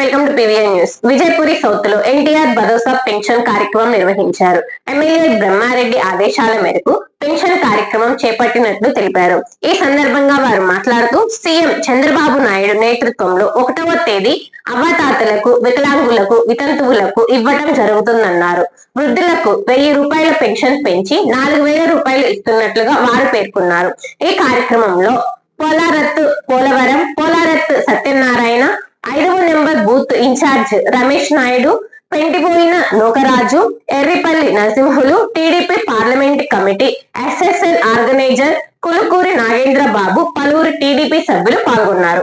Welcome to PVN news. Vijayapuri సౌత్లో NTR భరోసా pension కార్యక్రమం నిర్వహించారు. ఎమ్మెల్యే బ్రహ్మారెడ్డి ఆదేశాల మేరకు పెన్షన్ కార్యక్రమం చేపట్టినట్లు తెలిపారు. ఈ సందర్భంగా వారు మాట్లాడుతూ సీఎం చంద్రబాబు నాయుడు నేతృత్వంలో ఒకటవ తేదీ అవ్వతాతలకు వికలాంగులకు వితంతువులకు ఇవ్వటం జరుగుతుందన్నారు. వృద్ధులకు వెయ్యి రూపాయల పెన్షన్ పెంచి నాలుగు వేల రూపాయలు ఇస్తున్నట్లుగా వారు పేర్కొన్నారు. ఈ కార్యక్రమంలో పోలారత్ పోలవరం పోలారత్ సత్యనారాయణ ఐదవ number booth in charge Ramesh Naidu Pentipoyina Nookaraju Erripalli Narasimhulu TDP parliament committee SSL organiser Kulukuri Nagendra Babu పలువురు టీడీపీ సభ్యులు పాల్గొన్నారు.